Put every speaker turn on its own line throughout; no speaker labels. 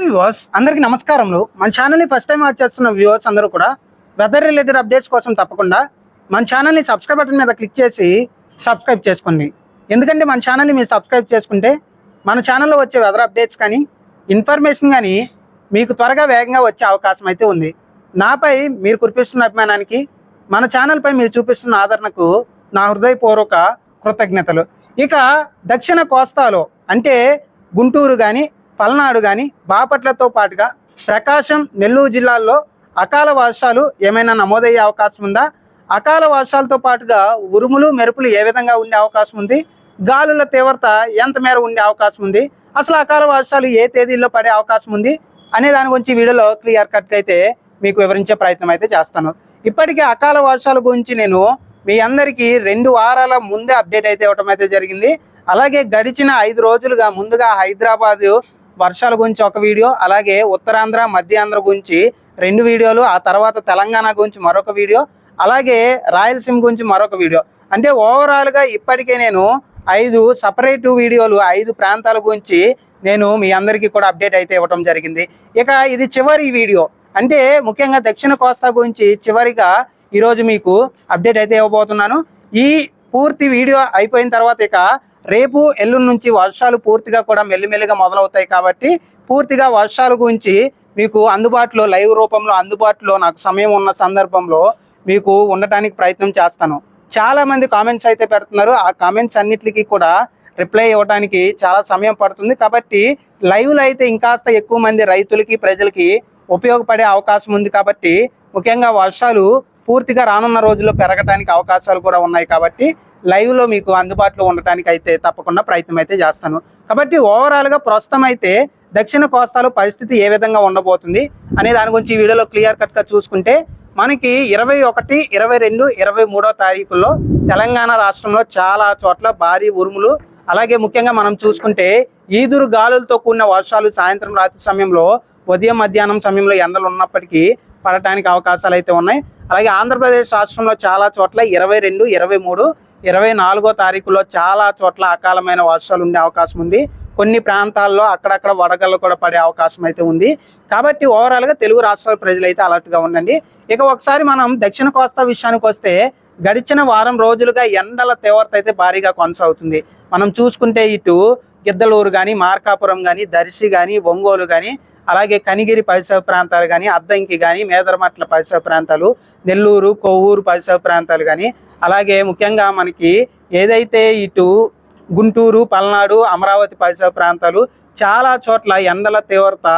Viewers అందరికీ నమస్కారములు. మన ఛానల్ని ఫస్ట్ టైం వాచ్ చేస్తున్న వ్యూవర్స్ అందరూ కూడా వెదర్ రిలేటెడ్ అప్డేట్స్ కోసం తప్పకుండా మన ఛానల్ని సబ్స్క్రైబ్ బటన్ మీద క్లిక్ చేసి సబ్స్క్రైబ్ చేసుకోండి. ఎందుకంటే మన ఛానల్ని మీరు సబ్స్క్రైబ్ చేసుకుంటే మన ఛానల్లో వచ్చే వెదర్ అప్డేట్స్ కానీ ఇన్ఫర్మేషన్ కానీ మీకు త్వరగా వేగంగా వచ్చే అవకాశం అయితే ఉంది. నాపై మీరు కురిపిస్తున్న అభిమానానికి మన ఛానల్పై మీరు చూపిస్తున్న ఆదరణకు నా హృదయపూర్వక కృతజ్ఞతలు. ఇక దక్షిణ కోస్తాలో అంటే గుంటూరు కానీ పల్నాడు కానీ బాపట్లతో పాటుగా ప్రకాశం నెల్లూరు జిల్లాల్లో అకాల వర్షాలు ఏమైనా నమోదయ్యే అవకాశం ఉందా? అకాల వర్షాలతో పాటుగా ఉరుములు మెరుపులు ఏ విధంగా ఉండే అవకాశం ఉంది? గాలుల తీవ్రత ఎంత మేర ఉండే అవకాశం ఉంది? అసలు అకాల వర్షాలు ఏ తేదీల్లో పడే అవకాశం ఉంది? అనే దాని గురించి వీడియోలో క్లియర్ కట్గా అయితే మీకు వివరించే ప్రయత్నం అయితే చేస్తాను. ఇప్పటికే అకాల వర్షాల గురించి నేను మీ అందరికీ రెండు వారాల ముందే అప్డేట్ అయితే ఇవ్వడం అయితే జరిగింది. అలాగే గడిచిన ఐదు రోజులుగా ముందుగా హైదరాబాదు వర్షాల గురించి ఒక వీడియో అలాగే ఉత్తరాంధ్ర మధ్యాంధ్ర గురించి రెండు వీడియోలు ఆ తర్వాత తెలంగాణ గురించి మరొక వీడియో అలాగే రాయలసీమ గురించి మరొక వీడియో. అంటే ఓవరాల్గా ఇప్పటికే నేను ఐదు సపరేట్ వీడియోలు ఐదు ప్రాంతాల గురించి నేను మీ అందరికీ కూడా అప్డేట్ అయితే ఇవ్వటం జరిగింది. ఇక ఇది చివరి వీడియో. అంటే ముఖ్యంగా దక్షిణ కోస్తా గురించి చివరిగా ఈరోజు మీకు అప్డేట్ అయితే ఇవ్వబోతున్నాను. ఈ పూర్తి వీడియో అయిపోయిన తర్వాత ఇక రేపు ఎల్లుండి నుంచి వర్షాలు పూర్తిగా కూడా మెల్లిమెల్లిగా మొదలవుతాయి కాబట్టి పూర్తిగా వర్షాల గురించి మీకు అందుబాటులో లైవ్ రూపంలో అందుబాటులో నాకు సమయం ఉన్న సందర్భంలో మీకు ఉండటానికి ప్రయత్నం చేస్తాను. చాలామంది కామెంట్స్ అయితే పెడుతున్నారు. ఆ కామెంట్స్ అన్నిటికీ కూడా రిప్లై ఇవ్వడానికి చాలా సమయం పడుతుంది. కాబట్టి లైవ్లో అయితే ఇంకాస్త ఎక్కువ మంది రైతులకి ప్రజలకి ఉపయోగపడే అవకాశం ఉంది కాబట్టి ముఖ్యంగా వర్షాలు పూర్తిగా రానున్న రోజుల్లో పెరగడానికి అవకాశాలు కూడా ఉన్నాయి కాబట్టి లైవ్లో మీకు అందుబాటులో ఉండటానికి అయితే తప్పకుండా ప్రయత్నం అయితే చేస్తాను. కాబట్టి ఓవరాల్గా ప్రస్తుతం అయితే దక్షిణ కోస్తాలో పరిస్థితి ఏ విధంగా ఉండబోతుంది అనే దాని గురించి ఈ వీడియోలో క్లియర్ కట్గా చూసుకుంటే మనకి ఇరవై ఒకటి ఇరవై రెండు ఇరవై మూడో తారీఖుల్లో తెలంగాణ రాష్ట్రంలో చాలా చోట్ల భారీ ఉరుములు. అలాగే ముఖ్యంగా మనం చూసుకుంటే ఈదురు గాలులతో కూడిన వర్షాలు సాయంత్రం రాత్రి సమయంలో ఉదయం మధ్యాహ్నం సమయంలో ఎండలు ఉన్నప్పటికీ పడటానికి అవకాశాలు అయితే ఉన్నాయి. అలాగే ఆంధ్రప్రదేశ్ రాష్ట్రంలో చాలా చోట్ల ఇరవై రెండు ఇరవై మూడు ఇరవై నాలుగో తారీఖులో చాలా చోట్ల అకాలమైన వర్షాలు ఉండే అవకాశం ఉంది. కొన్ని ప్రాంతాల్లో అక్కడక్కడ వడగళ్ళు కూడా పడే అవకాశం అయితే ఉంది. కాబట్టి ఓవరాల్గా తెలుగు రాష్ట్రాల ప్రజలైతే అలర్ట్గా ఉండండి. ఇక ఒకసారి మనం దక్షిణ కోస్తా విషయానికి వస్తే గడిచిన వారం రోజులుగా ఎండల తీవ్రత అయితే భారీగా కొనసాగుతుంది. మనం చూసుకుంటే ఇటు గిద్దలూరు కానీ మార్కాపురం కానీ దర్శి కానీ ఒంగోలు కానీ అలాగే కనిగిరి పరిసర ప్రాంతాలు కానీ అద్దంకి కానీ మేదరమట్ల పరిసర ప్రాంతాలు నెల్లూరు కొవ్వూరు పరిసర ప్రాంతాలు కానీ అలాగే ముఖ్యంగా మనకి ఏదైతే ఇటు గుంటూరు పల్నాడు అమరావతి పరిసర ప్రాంతాలు చాలా చోట్ల ఎండల తీవ్రత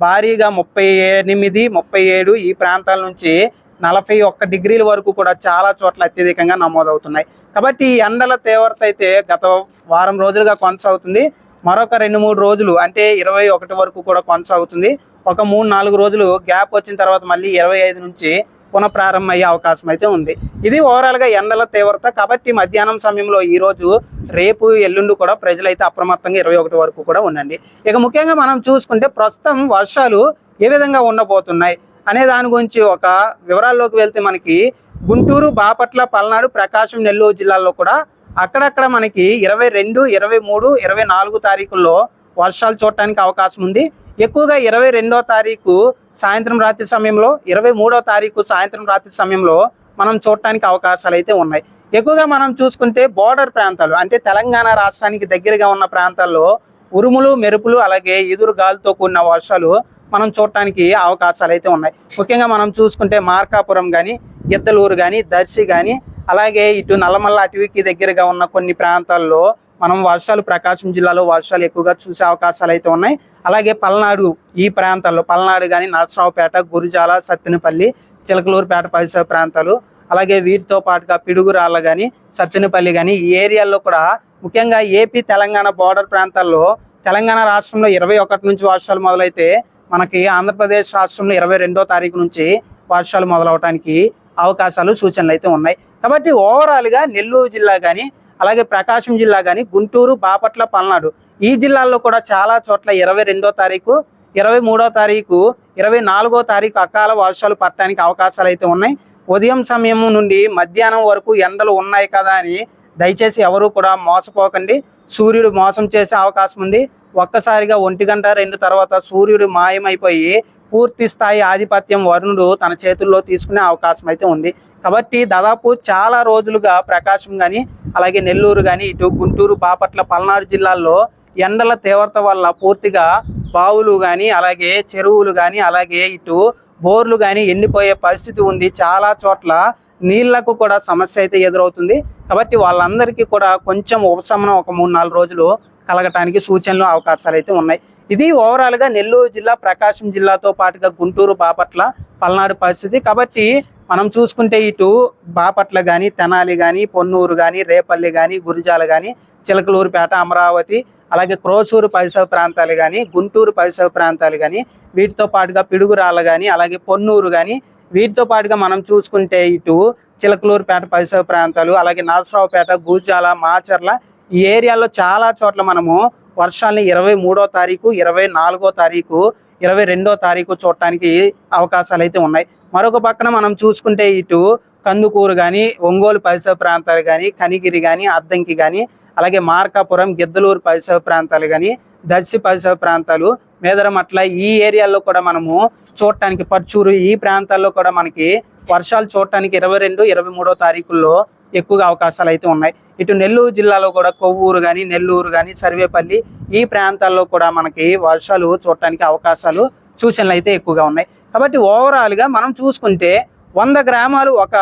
భారీగా ముప్పై ఎనిమిది ముప్పై ఏడు ఈ ప్రాంతాల నుంచి నలభై ఒక్క డిగ్రీల వరకు కూడా చాలా చోట్ల అత్యధికంగా నమోదవుతున్నాయి. కాబట్టి ఈ ఎండల తీవ్రత అయితే గత వారం రోజులుగా కొనసాగుతుంది. మరొక రెండు మూడు రోజులు అంటే ఇరవై ఒకటి వరకు కూడా కొనసాగుతుంది. ఒక మూడు నాలుగు రోజులు గ్యాప్ వచ్చిన తర్వాత మళ్ళీ ఇరవై ఐదు నుంచి పునఃప్రారంభమయ్యే అవకాశం అయితే ఉంది. ఇది ఓవరాల్గా ఎండల తీవ్రత కాబట్టి మధ్యాహ్నం సమయంలో ఈరోజు రేపు ఎల్లుండి కూడా ప్రజలైతే అప్రమత్తంగా ఇరవై ఒకటి వరకు కూడా ఉండండి. ఇక ముఖ్యంగా మనం చూసుకుంటే ప్రస్తుతం వర్షాలు ఏ విధంగా ఉండబోతున్నాయి అనే దాని గురించి ఒక వివరాల్లోకి వెళ్తే మనకి గుంటూరు బాపట్ల పల్నాడు ప్రకాశం నెల్లూరు జిల్లాల్లో కూడా అక్కడక్కడ మనకి ఇరవై రెండు ఇరవై మూడు ఇరవై నాలుగు తారీఖుల్లో వర్షాలు చూడటానికి అవకాశం ఉంది. ఎక్కువగా ఇరవై రెండో తారీఖు సాయంత్రం రాత్రి సమయంలో ఇరవై మూడో తారీఖు సాయంత్రం రాత్రి సమయంలో మనం చూడటానికి అవకాశాలు అయితే ఉన్నాయి. ఎక్కువగా మనం చూసుకుంటే బోర్డర్ ప్రాంతాలు అంటే తెలంగాణ రాష్ట్రానికి దగ్గరగా ఉన్న ప్రాంతాల్లో ఉరుములు మెరుపులు అలాగే ఎదురు గాలితో కూడిన వర్షాలు మనం చూడటానికి అవకాశాలు అయితే ఉన్నాయి. ముఖ్యంగా మనం చూసుకుంటే మార్కాపురం కానీ గిద్దలూరు కానీ దర్శి కానీ అలాగే ఇటు నల్లమల్ల అటవీకి దగ్గరగా ఉన్న కొన్ని ప్రాంతాల్లో మనం వర్షాలు ప్రకాశం జిల్లాలో వర్షాలు ఎక్కువగా చూసే అవకాశాలు అయితే ఉన్నాయి. అలాగే పల్నాడు ఈ ప్రాంతాల్లో పల్నాడు కానీ నరసరావుపేట గురిజాల సత్తెనపల్లి చిలకలూరుపేట పరిసర ప్రాంతాలు అలాగే వీటితో పాటుగా పిడుగురాళ్ళ కానీ సత్తెనపల్లి కానీ ఈ ఏరియాల్లో కూడా ముఖ్యంగా ఏపీ తెలంగాణ బోర్డర్ ప్రాంతాల్లో తెలంగాణ రాష్ట్రంలో ఇరవై ఒకటి నుంచి వర్షాలు మొదలైతే మనకి ఆంధ్రప్రదేశ్ రాష్ట్రంలో ఇరవై రెండో తారీఖు నుంచి వర్షాలు మొదలవటానికి అవకాశాలు సూచనలు అయితే ఉన్నాయి. కాబట్టి ఓవరాల్గా నెల్లూరు జిల్లా కానీ అలాగే ప్రకాశం జిల్లా కానీ గుంటూరు బాపట్ల పల్నాడు. ఈ జిల్లాల్లో కూడా చాలా చోట్ల ఇరవై రెండో తారీఖు ఇరవై మూడో తారీఖు ఇరవై నాలుగో తారీఖు అకాల వర్షాలు పట్టడానికి అవకాశాలు అయితే ఉన్నాయి. ఉదయం సమయం నుండి మధ్యాహ్నం వరకు ఎండలు ఉన్నాయి కదా అని దయచేసి ఎవరు కూడా మోసపోకండి. సూర్యుడు మోసం చేసే అవకాశం ఉంది. ఒక్కసారిగా ఒంటి గంట రెండు తర్వాత సూర్యుడు మాయమైపోయి పూర్తి స్థాయి ఆధిపత్యం వరుణుడు తన చేతుల్లో తీసుకునే అవకాశం అయితే ఉంది. కాబట్టి దాదాపు చాలా రోజులుగా ప్రకాశం కానీ అలాగే నెల్లూరు కానీ ఇటు గుంటూరు బాపట్ల పల్నాడు జిల్లాల్లో ఎండల తీవ్రత వల్ల పూర్తిగా బావులు కానీ అలాగే చెరువులు కానీ అలాగే ఇటు బోర్లు కానీ ఎండిపోయే పరిస్థితి ఉంది. చాలా చోట్ల నీళ్ళకు కూడా సమస్య అయితే ఎదురవుతుంది. కాబట్టి వాళ్ళందరికీ కూడా కొంచెం ఉపశమనం ఒక మూడు నాలుగు రోజులు కలగటానికి సూచనలు అవకాశాలు అయితే ఉన్నాయి. ఇది ఓవరాల్గా నెల్లూరు జిల్లా ప్రకాశం జిల్లాతో పాటుగా గుంటూరు బాపట్ల పల్నాడు పరిస్థితి. కాబట్టి మనం చూసుకుంటే ఇటు బాపట్ల కానీ తెనాలి కానీ పొన్నూరు కానీ రేపల్లి కానీ గురిజాల కానీ చిలకలూరుపేట అమరావతి అలాగే క్రోసూరు పరిసర ప్రాంతాలు కానీ గుంటూరు పరిసర ప్రాంతాలు కానీ వీటితో పాటుగా పిడుగురాళ్ళ కానీ అలాగే పొన్నూరు కానీ వీటితో పాటుగా మనం చూసుకుంటే ఇటు చిలకలూరుపేట పరిసర ప్రాంతాలు అలాగే నాసరావుపేట గురిజాల మాచర్ల ఈ ఏరియాలో చాలా చోట్ల మనము వర్షాలని ఇరవై మూడో తారీఖు ఇరవై నాలుగో తారీఖు ఇరవై రెండో తారీఖు చూడటానికి అవకాశాలు అయితే ఉన్నాయి. మరొక పక్కన మనం చూసుకుంటే ఇటు కందుకూరు కానీ ఒంగోలు పరిసర ప్రాంతాలు కానీ కనిగిరి కానీ అద్దంకి కానీ అలాగే మార్కాపురం గిద్దలూరు పరిసర ప్రాంతాలు కానీ దర్శి పరిసర ప్రాంతాలు మేదరమట్ల ఈ ఏరియాల్లో కూడా మనము చూడటానికి పర్చూరు ఈ ప్రాంతాల్లో కూడా మనకి వర్షాలు చూడటానికి ఇరవై రెండు ఇరవై మూడో తారీఖుల్లో ఎక్కువగా అవకాశాలు అయితే ఉన్నాయి. ఇటు నెల్లూరు జిల్లాలో కూడా కొవ్వూరు కానీ నెల్లూరు కానీ సర్వేపల్లి ఈ ప్రాంతాల్లో కూడా మనకి వర్షాలు చూడటానికి అవకాశాలు సూచనలు అయితే ఎక్కువగా ఉన్నాయి. కాబట్టి ఓవరాల్గా మనం చూసుకుంటే వంద గ్రామాలు ఒక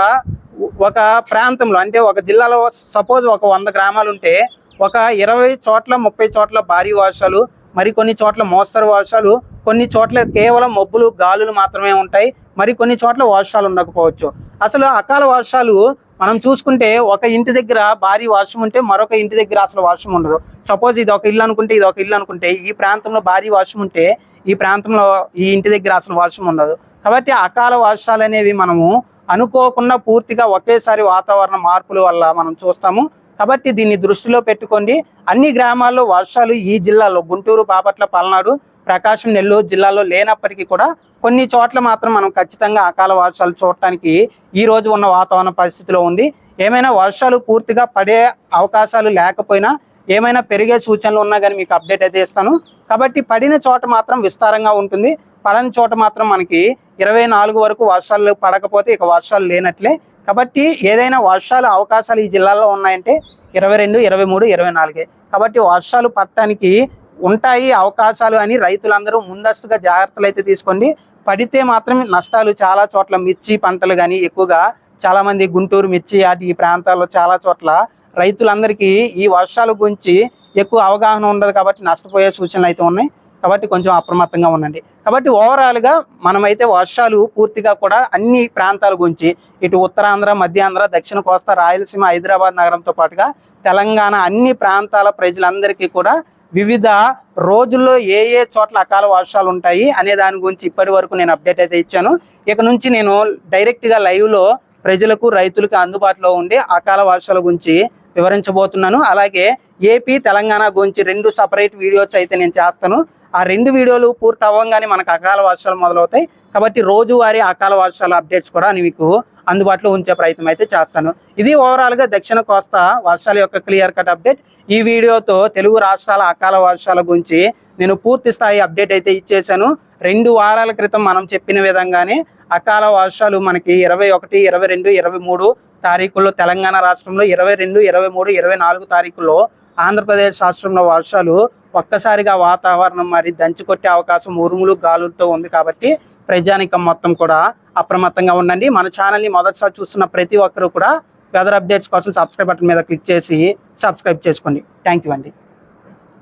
ఒక ప్రాంతంలో అంటే ఒక జిల్లాలో సపోజ్ ఒక వంద గ్రామాలు ఉంటే ఒక ఇరవై చోట్ల ముప్పై చోట్ల భారీ వర్షాలు మరి కొన్ని చోట్ల మోస్తరు వర్షాలు కొన్ని చోట్ల కేవలం మబ్బులు గాలులు మాత్రమే ఉంటాయి. మరి కొన్ని చోట్ల వర్షాలు ఉండకపోవచ్చు. అసలు అకాల వర్షాలు మనం చూసుకుంటే ఒక ఇంటి దగ్గర భారీ వర్షం ఉంటే మరొక ఇంటి దగ్గర అసలు వర్షం ఉండదు. సపోజ్ ఇది ఒక ఇల్లు అనుకుంటే ఇది ఒక ఇల్లు అనుకుంటే ఈ ప్రాంతంలో భారీ వర్షం ఉంటే ఈ ప్రాంతంలో ఈ ఇంటి దగ్గర అసలు వర్షం ఉండదు. కాబట్టి అకాల వర్షాలు అనేవి మనము అనుకోకుండా పూర్తిగా ఒకేసారి వాతావరణ మార్పుల వల్ల మనం చూస్తాము. కాబట్టి దీన్ని దృష్టిలో పెట్టుకోండి. అన్ని గ్రామాల్లో వర్షాలు ఈ జిల్లాలో గుంటూరు బాపట్ల పల్నాడు ప్రకాశం నెల్లూరు జిల్లాలో లేనప్పటికీ కూడా కొన్ని చోట్ల మాత్రం మనం ఖచ్చితంగా అకాల వర్షాలు చూడటానికి ఈ రోజు ఉన్న వాతావరణ పరిస్థితిలో ఉంది. ఏమైనా వర్షాలు పూర్తిగా పడే అవకాశాలు లేకపోయినా ఏమైనా పెరిగే సూచనలు ఉన్నా కానీ మీకు అప్డేట్ అయితే ఇస్తాను. కాబట్టి పడిన చోట మాత్రం విస్తారంగా ఉంటుంది. పడని చోట మాత్రం మనకి ఇరవై నాలుగు వరకు వర్షాలు పడకపోతే ఇక వర్షాలు లేనట్లే. కాబట్టి ఏదైనా వర్షాలు అవకాశాలు ఈ జిల్లాలో ఉన్నాయంటే ఇరవై రెండు ఇరవై మూడు ఇరవై నాలుగే. కాబట్టి వర్షాలు పట్టడానికి ఉంటాయి అవకాశాలు అని రైతులందరూ ముందస్తుగా జాగ్రత్తలు అయితే తీసుకోండి. పడితే మాత్రం నష్టాలు చాలా చోట్ల మిర్చి పంటలు కానీ ఎక్కువగా చాలామంది గుంటూరు మిర్చి అటు ఈ ప్రాంతాల్లో చాలా చోట్ల రైతులందరికీ ఈ వర్షాల గురించి ఎక్కువ అవగాహన ఉండదు కాబట్టి నష్టపోయే సూచనలు అయితే ఉన్నాయి. కాబట్టి కొంచెం అప్రమత్తంగా ఉండండి. కాబట్టి ఓవరాల్గా మనమైతే వర్షాలు పూర్తిగా కూడా అన్ని ప్రాంతాల గురించి ఇటు ఉత్తరాంధ్ర మధ్యాంధ్ర దక్షిణ కోస్తా రాయలసీమ హైదరాబాద్ నగరంతో పాటుగా తెలంగాణ అన్ని ప్రాంతాల ప్రజలందరికీ కూడా వివిధ రోజుల్లో ఏ ఏ చోట్ల అకాల వర్షాలు ఉంటాయి అనే దాని గురించి ఇప్పటి వరకు నేను అప్డేట్ అయితే ఇచ్చాను. ఇక నుంచి నేను డైరెక్ట్గా లైవ్లో ప్రజలకు రైతులకు అందుబాటులో ఉండే అకాల వర్షాల గురించి వివరించబోతున్నాను. అలాగే ఏపీ తెలంగాణ గురించి రెండు సపరేట్ వీడియోస్ అయితే నేను చేస్తాను. ఆ రెండు వీడియోలు పూర్తి అవ్వగానే మనకు అకాల వర్షాలు మొదలవుతాయి. కాబట్టి రోజువారీ అకాల వర్షాల అప్డేట్స్ కూడా మీకు అందుబాటులో ఉంచే ప్రయత్నం అయితే చేస్తాను. ఇది ఓవరాల్గా దక్షిణ కోస్తా వర్షాల యొక్క క్లియర్ కట్ అప్డేట్ ఈ వీడియోతో తెలుగు రాష్ట్రాల అకాల వర్షాల గురించి నేను పూర్తి స్థాయి అప్డేట్ అయితే ఇచ్చేసాను రెండు వారాల క్రితం మనం చెప్పిన విధంగానే అకాల వర్షాలు మనకి ఇరవై ఒకటి ఇరవై రెండు ఇరవై మూడు తారీఖుల్లో తెలంగాణ రాష్ట్రంలో ఇరవై రెండు ఇరవై మూడు ఇరవై నాలుగు తారీఖుల్లో ఆంధ్రప్రదేశ్ రాష్ట్రంలో వర్షాలు ఒక్కసారిగా వాతావరణం మరి దంచుకొట్టే అవకాశం ఉరుములు గాలులతో ఉంది కాబట్టి ప్రజానికం మొత్తం కూడా అప్రమత్తంగా ఉండండి. మన ఛానల్ని మొదటిసారి చూస్తున్న ప్రతి ఒక్కరు కూడా వెదర్ అప్డేట్స్ కోసం సబ్స్క్రైబ్ బటన్ మీద క్లిక్ చేసి సబ్స్క్రైబ్ చేసుకోండి. థ్యాంక్ యూ అండి.